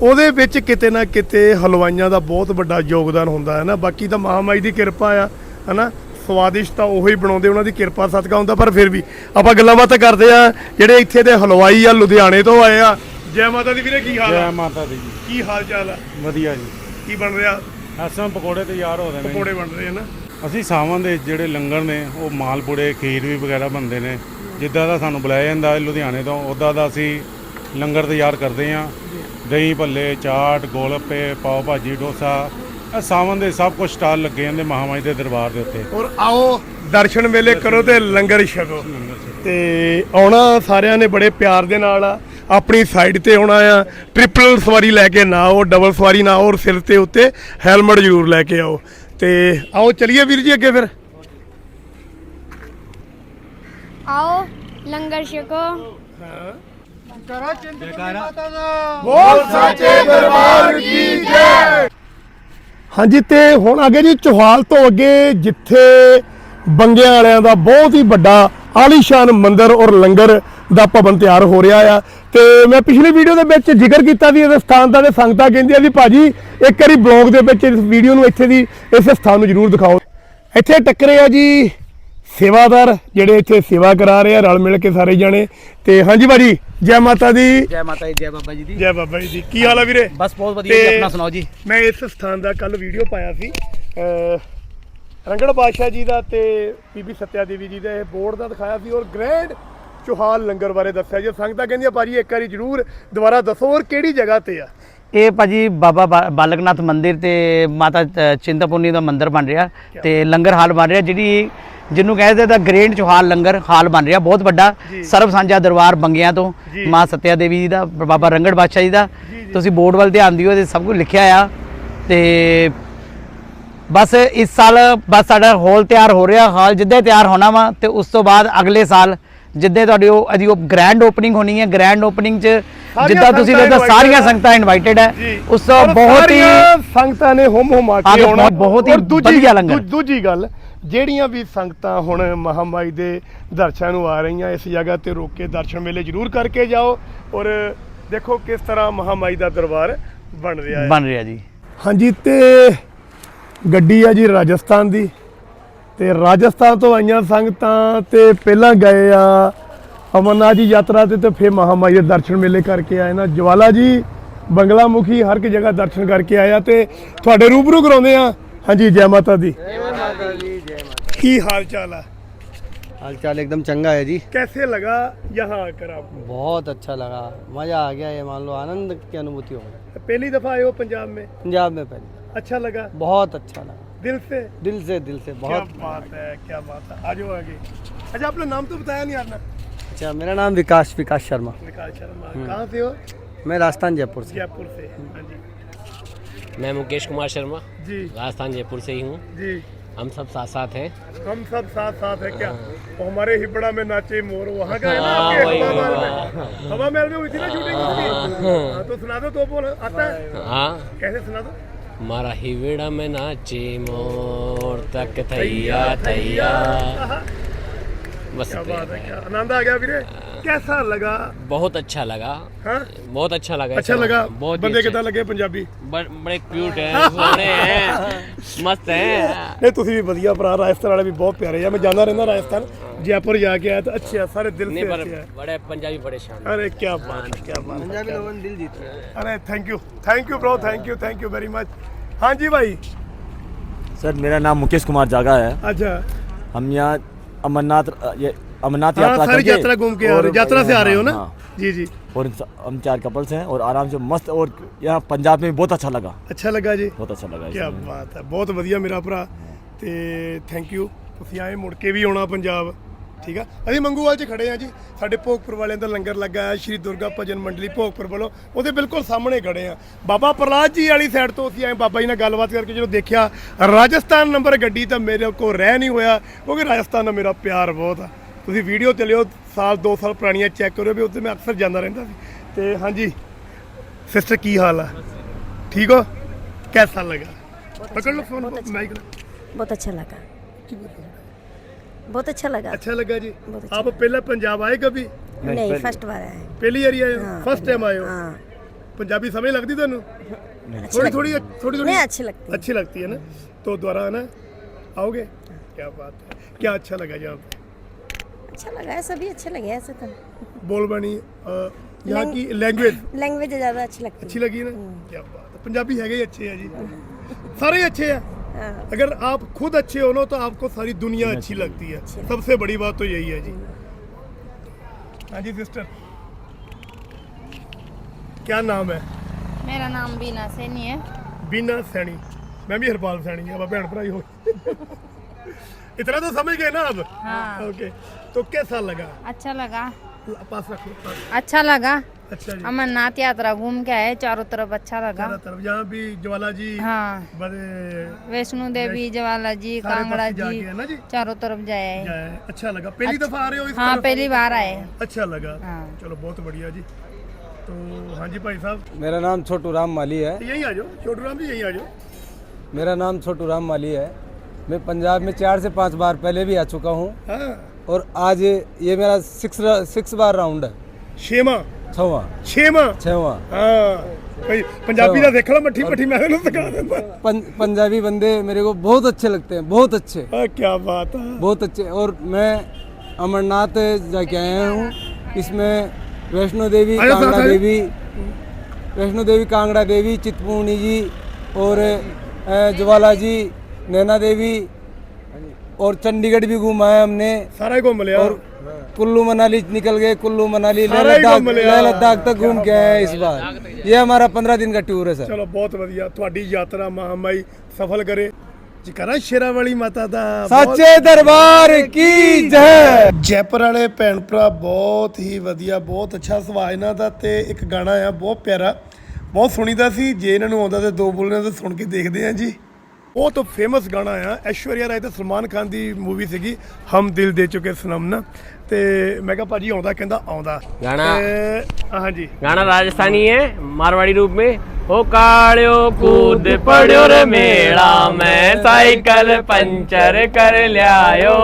ਉਹਦੇ ਵਿੱਚ ਕਿਤੇ ਨਾ ਕਿਤੇ ਹਲਵਾਈਆਂ ਦਾ ਬਹੁਤ ਵੱਡਾ ਯੋਗਦਾਨ ਹੁੰਦਾ ਹੈ ਨਾ। ਬਾਕੀ ਤਾਂ ਮਹਾਮਾਈ ਦੀ ਕਿਰਪਾ ਆ, ਹਨਾ? ਸਵਾਦਿਸ਼ਟ ਤਾਂ ਉਹੀ ਬਣਾਉਂਦੇ, ਉਹਨਾਂ ਦੀ ਕਿਰਪਾ ਸਦਕਾ ਹੁੰਦਾ, ਪਰ ਫਿਰ ਵੀ ਆਪਾਂ ਗੱਲਾਂ ਬਾਤਾਂ ਕਰਦੇ ਆ, ਜਿਹੜੇ ਇੱਥੇ ਦੇ ਹਲਵਾਈ ਆ, ਲੁਧਿਆਣੇ ਤੋਂ ਆਏ ਆ ਜੈ ਮਾਤਾ ਦੀ ਵੀਰੇ ਕੀ ਹਾਲ ਆ? ਮਾਤਾ ਦੀ ਜੀ। ਕੀ ਹਾਲ ਚਾਲ ਆ? ਵਧੀਆ ਜੀ। ਕੀ ਬਣ ਰਿਹਾ? ਅਸਾਂ ਪਕੌੜੇ ਤਿਆਰ ਹੋ ਰਹੇ ਨੇ ਪਕੌੜੇ ਬਣ ਰਹੇ ਨਾ? ਅਸੀਂ ਸਾਵਾਂ ਦੇ ਜਿਹੜੇ ਲੰਗਰ ਨੇ ਉਹ ਮਾਲਪੂੜੇ ਖੀਰ ਵੀ ਵਗੈਰਾ ਬਣਦੇ ਨੇ। ਜਿੱਦਾਂ ਦਾ ਸਾਨੂੰ ਬੁਲਾਇਆ ਜਾਂਦਾ ਹੈ ਲੁਧਿਆਣੇ ਤੋਂ ਉੱਦਾਂ ਦਾ ਅਸੀਂ ਲੰਗਰ ਤਿਆਰ ਕਰਦੇ ਹਾਂ। ਦਹੀਂ ਭੱਲੇ ਚਾਟ ਗੋਲਗੱਪੇ ਪਾਓ ਭਾਜੀ ਡੋਸਾ। ਇਹ ਸਾਵਨ ਦੇ ਸਭ ਕੁਝ ਸਟਾਲ ਲੱਗੇ ਜਾਂਦੇ ਮਹਾਮਾਈ ਦੇ ਦਰਬਾਰ ਦੇ ਉੱਤੇ। ਔਰ ਆਓ ਦਰਸ਼ਨ ਵੇਲੇ ਕਰੋ ਤੇ ਲੰਗਰ ਛਕੋ। ਤੇ ਆਉਣਾ ਸਾਰਿਆਂ ਨੇ ਬੜੇ ਪਿਆਰ ਦੇ ਨਾਲ ਆ। ਆਪਣੀ ਸਾਈਡ ਤੇ ਆਉਣਾ ਆ। ਟ੍ਰਿਪਲ ਸਵਾਰੀ ਲੈ ਕੇ ਨਾ ਆਓ ਡਬਲ ਸਵਾਰੀ ਨਾ ਆਓ ਔਰ ਸਿਰ ਤੇ ਉੱਤੇ ਹੈਲਮਟ ਜ਼ਰੂਰ ਲੈ ਕੇ ਆਓ। ਤੇ ਆਓ ਚਲਿਏ ਵੀਰ ਜੀ ਅੱਗੇ ਫਿਰ। ਆਓ ਲੰਗਰ ਛਕੋ। ਬੋਲ ਸਾਚੇ ਦਰਬਾਰ ਕੀ ਜੈ। ਹਾਂਜੀ ਤੇ ਹੁਣ ਅੱਗੇ ਜੀ ਚੋਹਾਲ ਤੋਂ ਅੱਗੇ ਜਿੱਥੇ ਬੰਗਿਆਂ ਵਾਲਿਆਂ ਦਾ ਬਹੁਤ ਹੀ ਵੱਡਾ ਆਲੀਸ਼ਾਨ ਮੰਦਿਰ ਔਰ ਲੰਗਰ ਦਾ ਭਵਨ ਤਿਆਰ ਹੋ ਰਿਹਾ ਆ। ਤੇ ਮੈਂ ਪਿਛਲੀ ਵੀਡੀਓ ਦੇ ਵਿੱਚ ਜ਼ਿਕਰ ਕੀਤਾ ਵੀ ਇਸ ਸਥਾਨ ਦਾ ਤੇ ਸੰਗਤਾਂ ਕਹਿੰਦੀਆਂ ਵੀ ਭਾਜੀ ਇੱਕ ਵਾਰੀ ਬਲੌਗ ਦੇ ਵਿੱਚ ਇਸ ਵੀਡੀਓ ਨੂੰ ਇੱਥੇ ਦੀ ਇਸ ਸਥਾਨ ਨੂੰ ਜ਼ਰੂਰ ਦਿਖਾਓ। ਇੱਥੇ ਟੱਕਰੇ ਆ ਜੀ ਸੇਵਾਦਾਰ ਜਿਹੜੇ ਇੱਥੇ ਸੇਵਾ ਕਰਾ ਰਹੇ ਆ ਰਲ ਮਿਲ ਕੇ ਸਾਰੇ ਜਣੇ। ਤੇ ਹਾਂਜੀ ਭਾਜੀ ਜੈ ਮਾਤਾ ਦੀ। ਜੈ ਮਾਤਾ ਦੀ ਜੈ ਬਾਬਾ ਜੀ ਦੀ। ਜੈ ਬਾਬਾ ਜੀ ਦੀ। ਕੀ ਹਾਲ ਆ ਵੀਰੇ? ਬਸ ਬਹੁਤ ਵਧੀਆ ਜੀ ਆਪਣਾ ਸੁਣਾਓ ਜੀ। ਮੈਂ ਇਸ ਸਥਾਨ ਦਾ ਕੱਲ ਵੀਡੀਓ ਪਾਇਆ ਸੀ। ਰੰਗੜ ਬਾਦਸ਼ਾਹ ਜੀ ਦਾ ਤੇ ਬੀਬੀ ਸਤਿਆ ਦੇਵੀ ਜੀ ਦਾ ਇਹ ਬੋਰਡ ਦਾ ਦਿਖਾਇਆ ਸੀ ਔਰ ਗ੍ਰੈਂਡ ਚੋਹਾਲ ਲੰਗਰ ਬਾਰੇ ਦੱਸਿਆ ਜੀ। ਸੰਗਤਾਂ ਕਹਿੰਦੀਆਂ ਭਾਜੀ ਇੱਕ ਵਾਰੀ ਜਰੂਰ ਦੁਬਾਰਾ ਦੱਸੋ ਔਰ ਕਿਹੜੀ ਜਗ੍ਹਾ ਤੇ ਆ? ਇਹ ਭਾਜੀ ਬਾਬਾ ਬਾਲਕਨਾਥ ਮੰਦਿਰ ਤੇ ਮਾਤਾ ਚਿੰਤਪੁਰਨੀ ਦਾ ਮੰਦਿਰ ਬਣ ਰਿਹਾ ਤੇ ਲੰਗਰ ਹਾਲ ਬਣ ਰਿਹਾ ਜਿਹੜੀ ਜਿਹਨੂੰ ਕਹਿੰਦੇ ਤਾਂ ਗ੍ਰੈਂਡ ਚੋਹਾਲ ਲੰਗਰ ਹਾਲ ਬਣ ਰਿਹਾ ਬਹੁਤ ਵੱਡਾ। ਸਰਬ ਸਾਂਝਾ ਦਰਬਾਰ ਬੰਗਿਆਂ ਤੋਂ ਮਾਂ ਸਤਿਆ ਦੇਵੀ ਜੀ ਦਾ ਬਾਬਾ ਰੰਗੜ ਬਾਦਸ਼ਾਹ ਜੀ ਦਾ। ਤੁਸੀਂ ਬੋਰਡ ਵੱਲ ਧਿਆਨ ਦਿਓ ਤੇ ਸਭ ਕੁਝ ਲਿਖਿਆ ਆ ਤੇ ਬਸ ਇਸ ਸਾਲ ਬਸ ਸਾਡਾ ਹਾਲ ਤਿਆਰ ਹੋ ਰਿਹਾ ਹਾਲ ਜਿੱਦਾਂ ਤਿਆਰ ਹੋਣਾ ਵਾ ਤੇ ਉਸ ਤੋਂ ਬਾਅਦ ਅਗਲੇ ਸਾਲ ਜਿੱਦਾਂ ਤੁਹਾਡੀ ਉਹ ਅਦੀ ਉਹ ਗ੍ਰੈਂਡ ਓਪਨਿੰਗ ਹੋਣੀ ਹੈ ਗ੍ਰੈਂਡ ਓਪਨਿੰਗ 'ਚ ਜਿੱਦਾਂ ਤੁਸੀਂ ਸੰਗਤਾਂ ਦੇਖੋ ਸਾਰੀਆਂ ਸੰਗਤਾਂ ਇਨਵਾਈਟਡ ਹੈ। ਉਸ ਤੋਂ ਬਹੁਤ ਹੀ ਸੰਗਤਾਂ ਨੇ ਹੁਮ ਹੁਮਾ ਆ ਕੇ ਆਉਣਾ। ਬਹੁਤ ਹੀ ਵਧੀਆ ਲੰਗਰ। ਦੂਜੀ ਗੱਲ ਜਿਹੜੀਆਂ ਵੀ ਸੰਗਤਾਂ ਹੁਣ ਮਹਾਮਾਈ ਦੇ ਦਰਸ਼ਨਾਂ ਨੂੰ ਆ ਰਹੀਆਂ ਇਸ ਜਗ੍ਹਾ ਤੇ ਰੋਕ ਕੇ ਦਰਸ਼ਨ ਮੇਲੇ ਜ਼ਰੂਰ ਕਰਕੇ ਜਾਓ। ਔਰ ਦੇਖੋ ਕਿਸ ਤਰ੍ਹਾਂ ਮਹਾਮਾਈ ਦਾ ਦਰਬਾਰ ਬਣ ਰਿਹਾ ਹੈ। ਬਣ ਰਿਹਾ ਜੀ। ਹਾਂਜੀ ਤੇ ਗੱਡੀ ਆ ਜੀ ਰਾਜਸਥਾਨ ਦੀ ਤੇ ਰਾਜਸਥਾਨ ਤੋਂ ਆਈਆਂ ਸੰਗਤਾਂ ਤੇ ਪਹਿਲਾਂ ਗਏ ਆ ਅਮਰਨਾਥ ਜੀ ਯਾਤਰਾ ਤੇ ਤੇ ਫਿਰ ਮਹਾਮਾਈ ਦੇ ਦਰਸ਼ਨ ਮੇਲੇ ਕਰਕੇ ਆਏ ਨਾ ਜਵਾਲਾ ਜੀ ਬੰਗਲਾ ਮੁਖੀ ਹਰ ਇੱਕ ਜਗ੍ਹਾ ਦਰਸ਼ਨ ਕਰਕੇ ਆਇਆ ਤੇ ਤੁਹਾਡੇ ਰੂਬਰੂ ਕਰਾਉਂਦੇ ਆ ਹਾਂਜੀ ਜੈ ਮਾਤਾ ਦੀ ਜੈ ਮਾਤਾ ਦੀ ਜੈ ਮਾਤਾ ਕੀ ਹਾਲ ਚਾਲ ਆ हाल चाल एकदम चंगा है जी कैसे लगा यहाँ आकर आपको बहुत अच्छा लगा मज़ा आ गया ये मान लो आनंद की अनुभूति हो गई पहली दफा आए हो पंजाब में पंजाब में पहले अच्छा लगा? बहुत अच्छा लगा। दिल से? दिल से दिल से बहुत क्या बात है क्या बात है। आज आगे। अच्छा आपने नाम तो बताया नहीं आपने। अच्छा मेरा नाम विकास विकास शर्मा। विकास शर्मा। कहाँ से हो? मैं राजस्थान जयपुर से। जयपुर से। हाँ जी। मैं मुकेश कुमार शर्मा। जी। राजस्थान जयपुर से ही हूँ। जी। हम सब साथ साथ हैं। हम सब साथ साथ है क्या? वो हमारे हिबड़ा में नाचे मोर वहाँ का है ना हाँ, हवा महल में? हवा महल में हुई थी ना शूटिंग हाँ, तो सुना दो तो बोल आता है? हाँ। कैसे सुना दो? મારા હિવેડામાં નાચે મોર તક થૈયા થૈયા बस आनंद आ गया वीरे कैसा लगा बहुत अच्छा लगा हाँ? बहुत अच्छा लगा अच्छा लगा बहुत बंदे कितना लगे पंजाबी ਬੜੇ ਕਿਊਟ ਹੈ ਸੋਹਣੇ ਹੈ ਮਸਤ ਹੈ ਨਹੀਂ ਤੁਸੀਂ ਵੀ ਵਧੀਆ ਭਰਾ ਰਾਜਸਥਾਨ ਵਾਲੇ ਵੀ ਬਹੁਤ ਪਿਆਰੇ ਆ ਮੈਂ ਜਾਂਦਾ ਰਹਿੰਦਾ ਰਾਜਸਥਾਨ ਜੈਪੁਰ ਜਾ ਕੇ ਆਇਆ ਤਾਂ ਅੱਛੇ ਆ ਸਾਰੇ ਦਿਲ नहीं से पर अच्छे ਆ बड़े पंजाबी बड़े शान अरे क्या बात है क्या बात पंजाबी लोगों ने दिल जीते अरे thank you thank you bro thank you thank you very much हाँ जी भाई सर मेरा नाम मुकेश कुमार जागा है अच्छा हम यहाँ अमरनाथ अ, ये अमरनाथ हाँ यात्रा सारी करके यात्रा घूम के आ और- रहे हो यात्रा से आ रहे हो ना हाँ, जी जी और इन स- हम चार कपल्स हैं और आराम से मस्त और यहाँ पंजाब में बहुत अच्छा लगा अच्छा लगा जी बहुत अच्छा लगा ਕੀ इसमें। ਬਾਤ ਹੈ ਬਹੁਤ ਵਧੀਆ ਮੇਰਾ ਭਰਾ ਤੇ ਥੈਂਕ ਯੂ ਤੁਸੀਂ ਆਏ ਮੁੜ ਕੇ ਵੀ ਆਉਣਾ ਪੰਜਾਬ ਠੀਕ ਆ ਅਸੀਂ ਮੰਗੂਵਾਲ 'ਚ ਖੜੇ ਆ ਜੀ ਸਾਡੇ ਭੋਗਪੁਰ ਵਾਲਿਆਂ ਦਾ ਲੰਗਰ ਲੱਗਾ ਹੈ ਸ਼੍ਰੀ ਦੁਰਗਾ ਭਜਨ ਮੰਡਲੀ ਭੋਗਪੁਰ ਵੱਲੋਂ ਉਹਦੇ ਬਿਲਕੁਲ ਸਾਹਮਣੇ ਖੜੇ ਆ ਬਾਬਾ ਪ੍ਰਲਾਦ ਜੀ ਵਾਲੀ ਸਾਈਡ ਤੋਂ ਅਸੀਂ ਆਏ ਬਾਬਾ ਜੀ ਨਾਲ ਗੱਲਬਾਤ ਕਰਕੇ ਜਦੋਂ ਦੇਖਿਆ ਰਾਜਸਥਾਨ ਨੰਬਰ ਗੱਡੀ ਤਾਂ ਮੇਰੇ ਕੋਲ ਰਹਿ ਨਹੀਂ ਹੋਇਆ ਕਿਉਂਕਿ ਰਾਜਸਥਾਨ ਨਾਲ ਮੇਰਾ ਪਿਆਰ ਬਹੁਤ ਆ ਤੁਸੀਂ ਵੀਡੀਓ ਤੇ ਲਿਓ ਸਾਲ 2 ਸਾਲ ਪੁਰਾਣੀਆਂ ਚੈੱਕ ਕਰਿਓ ਵੀ ਉੱਥੇ ਮੈਂ ਅਕਸਰ ਜਾਂਦਾ ਰਹਿੰਦਾ ਸੀ ਤੇ ਹਾਂਜੀ ਸਿਸਟਰ ਕੀ ਹਾਲ ਆ ठीक हो कैसा लगा पकड़ लो फोन माइक बहुत अच्छा लगा बहुत अच्छा लगा अच्छा लगा जी बहुत अच्छा आप पहले पंजाब आए कभी नहीं फर्स्ट बार आए पहली बार आए हाँ, फर्स्ट टाइम आए हो हाँ पंजाबी समझ लगती ਤੁਹਾਨੂੰ अच्छी थोड़ी लगती थोड़ी है। थोड़ी थोड़ी नहीं अच्छी लगती है अच्छी लगती है ना तो दोबारा आना आओगे क्या बात है क्या अच्छा लगा यहाँ पे अच्छा लगा है सभी अच्छे लगे ऐसे तो बोलबानी अ, यहाँ लैंग- की लैंग्वेज लैंग्वेज ज़्यादा अच्छी लगती अच्छी लगी ना क्या बात है पंजाबी है ही अच्छे हैं जी सारे ही अच्छे हैं है हाँ अगर आप खुद अच्छे हो ना तो आपको सारी दुनिया अच्छी लगती है। सबसे बड़ी बात तो यही है जी। हाँ। जी सिस्टर। क्या नाम है? मेरा नाम बीना सैनी है। बीना सैनी। मैं भी हरपाल सैनी अब भैन भरा ही। हो इतना तो समझ गए ना आप? हाँ। ओके तो कैसा लगा? अच्छा लगा। पास रखो अच्छा लगा। अच्छा जी अमरनाथ यात्रा घूम के आए चारों तरफ अच्छा लगा चारों तरफ यहाँ भी ज्वाला जी हाँ बड़े वैष्णो देवी ज्वाला जी सारे कांगड़ा पासे जाके जी है ना जी चारों तरफ जाए जाए अच्छा लगा पहली अच्छा- दफा आ रहे हो इस हाँ तरफ? पहली बार आए अच्छा लगा हाँ। चलो बहुत बढ़िया जी तो हाँ जी भाई साहब मेरा नाम छोटू राम माली है यहीं आ जाओ छोटू राम जी यहीं आ जाओ मेरा नाम छोटू राम माली है मैं पंजाब में चार से पांच बार पहले भी आ चुका हूँ हाँ और आज ये मेरा सिक्स सिक्स बार राउंड है छेमा छवा छेमा छवा हाँ भाई पंजाबी का देख लो मट्ठी मट्ठी मैं ना सिखा देता पं, पंजाबी बंदे मेरे को बहुत अच्छे लगते हैं बहुत अच्छे हाँ, क्या बात है बहुत अच्छे और मैं अमरनाथ जाके आया हूँ इसमें वैष्णो देवी आयो साथ कांगड़ा आयो। देवी वैष्णो देवी कांगड़ा देवी चितपूर्णी जी और अ, ज्वाला जी नैना देवी और चंडीगढ़ भी घुमाया हमने सारा ही घूम लिया और कुल्लू मनाली निकल गए कुल्लू मनाली लेह सारा ही लद्दाख घूम लिया। लेह लद्दाख तक घूम के आए हैं इस बार ये हमारा पंद्रह दिन का टूर है सर ਚਲੋ ਬਹੁਤ ਵਧੀਆ ਤੁਹਾਡੀ ਯਾਤਰਾ ਮਹਾਮਾਈ ਸਫਲ ਕਰੇ ਜਿਕਰਾ ਸ਼ੇਰਾ ਵਾਲੀ ਮਾਤਾ ਦਾ सच्चे दरबार की जय ਜੈਪੁਰ ਵਾਲੇ ਭੈਣ ਭਰਾ ਬਹੁਤ ਹੀ ਵਧੀਆ ਬਹੁਤ ਅੱਛਾ ਸੁਭਾਅ ਇਹਨਾਂ ਦਾ ਤੇ ਇੱਕ ਗਾਣਾ ਆ ਬਹੁਤ ਪਿਆਰਾ ਬਹੁਤ ਸੁਣੀਦਾ ਸੀ ਜੇ ਇਹਨਾਂ ਨੂੰ ਆਉਂਦਾ ਤੇ ਦੋ ਬੋਲਣੇ ਤਾਂ ਸੁਣ ਕੇ ਦੇਖਦੇ ਆ ਜੀ ਬਹੁਤ ਫੇਮਸ ਗਾਣਾ ਆ ਐਸ਼ਵਰਿਆ ਰਾਏ ਤੇ ਸਲਮਾਨ ਖਾਨ ਦੀ ਮੂਵੀ ਸੀਗੀ ਹਮ ਦਿਲ ਦੇ ਚੁਕੇ ਸਨਮ ਨਾ ਤੇ ਮੈਂ ਕਿਹਾ ਭਾਜੀ ਆਉਂਦਾ ਕਹਿੰਦਾ ਆਉਂਦਾ ਗਾਣਾ ਤੇ ਹਾਂਜੀ गाना राजस्थानी है मारवाड़ी रूप में ओ काड़ियो कूद पड़ियो रे मेला में साइकिल पंचर कर लियायो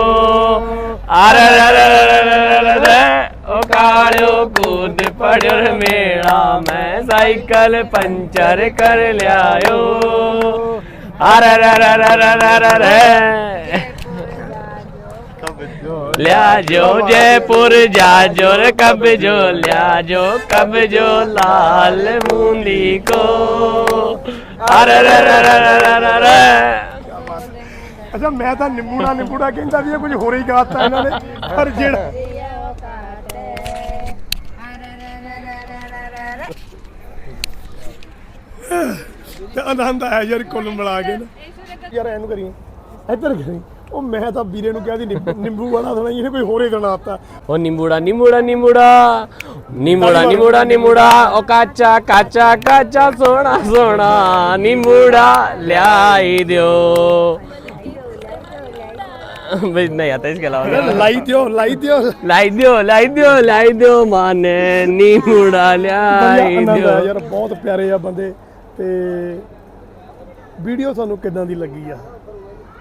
अरे रे रे रे रे रे रे रे ओ काड़ियो कूद पड़ियो रे मेला में साइकिल पंचर कर लियायो ਅਰੇ ਰੇ ਰੇ ਰੇ ਰੇ ਰੇ ਰੇ ਰੇ ਲਿਆ ਜੋ ਜੈਪੁਰ ਜਾ ਜੋ ਰੇ ਕਬ ਜੋ ਲਿਆ ਜੋ ਕਬ ਜੋ ਲਾਲ ਮੂੰਦੀ ਕੋ ਅਰੇ ਰੇ ਰੇ ਰੇ ਰੇ ਰੇ ਰੇ ਅੱਛਾ ਮੈਂ ਤਾਂ ਨਿੰਮੂੜਾ ਨਿੰਬੂੜਾ ਕਹਿੰਦਾ ਵੀ ਇਹ ਕੁਝ ਹੋਰ ਹੀ ਗਾਤਾ ਪਰ ਜਿਹੜਾ ਤੇ ਆਨੰਦ ਆਇਆ ਯਾਰ ਕੁੱਲ ਮਿਲਾ ਕੇ ਯਾਰ ਐਨੂੰ ਕਰੀ ਇੱਧਰ ਕਰੀ ਉਹ ਮੈਂ ਤਾਂ ਵੀਰੇ ਨੂੰ ਕਿਹਾ ਸੀ ਨਿੰਬੂ ਵਾਲਾ ਦੇਣਾ ਇਹਨੇ ਕੋਈ ਹੋਰੇ ਦੇਣਾ ਆਪਤਾ ਉਹ ਨਿੰਬੂੜਾ ਨਿੰਬੂੜਾ ਨਿੰਬੂੜਾ। ਨਿੰਬੂੜਾ ਨਿੰਬੂੜਾ ਨਿੰਬੂੜਾ। ਉਹ ਕਾਚਾ ਕਾਚਾ ਕਾਚਾ ਸੋਹਣਾ ਸੋਹਣਾ। ਨਿੰਬੂੜਾ ਲਿਆਈ ਦਿਓ। ਬਈ ਨਹੀਂ ਆਤਾ ਇਸ ਕਲਾਵਾ लाई दियो लाई दियो ਲਾਈ ਦਿਓ। ਲਾਈ ਦਿਓ ਲਾਈ ਦਿਓ ਮਾਨੇ। ਨਿੰਬੂੜਾ ਲਿਆਈ ਦਿਓ। ਯਾਰ ਬਹੁਤ ਪਿਆਰੇ ਆ ਬੰਦੇ। ਤੇ ਵੀਡੀਓ ਤੁਹਾਨੂੰ ਕਿੱਦਾਂ ਦੀ ਲੱਗੀ ਆ?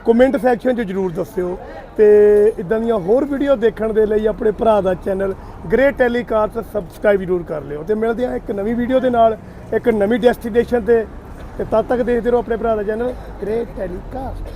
ਕਮੈਂਟ ਸੈਕਸ਼ਨ 'ਚ ਜਰੂਰ ਦੱਸਿਓ ਤੇ ਇਦਾਂ ਦੀਆਂ ਹੋਰ ਵੀਡੀਓ ਦੇਖਣ ਦੇ ਲਈ ਆਪਣੇ ਭਰਾ ਦਾ ਚੈਨਲ ਗ੍ਰੇਟ ਟੈਲੀਕਾਸਟ ਸਬਸਕ੍ਰਾਈਬ ਜਰੂਰ ਕਰ ਲਿਓ ਤੇ ਮਿਲਦੇ ਆ ਇੱਕ ਨਵੀਂ ਵੀਡੀਓ ਦੇ ਨਾਲ, ਇੱਕ ਨਵੀਂ ਡੈਸਟੀਨੇਸ਼ਨ ਤੇ ਤੇ ਤਦ ਤੱਕ ਦੇਖਦੇ ਰਹੋ ਆਪਣੇ ਭਰਾ ਦਾ ਚੈਨਲ ਗ੍ਰੇਟ ਟੈਲੀਕਾਸਟ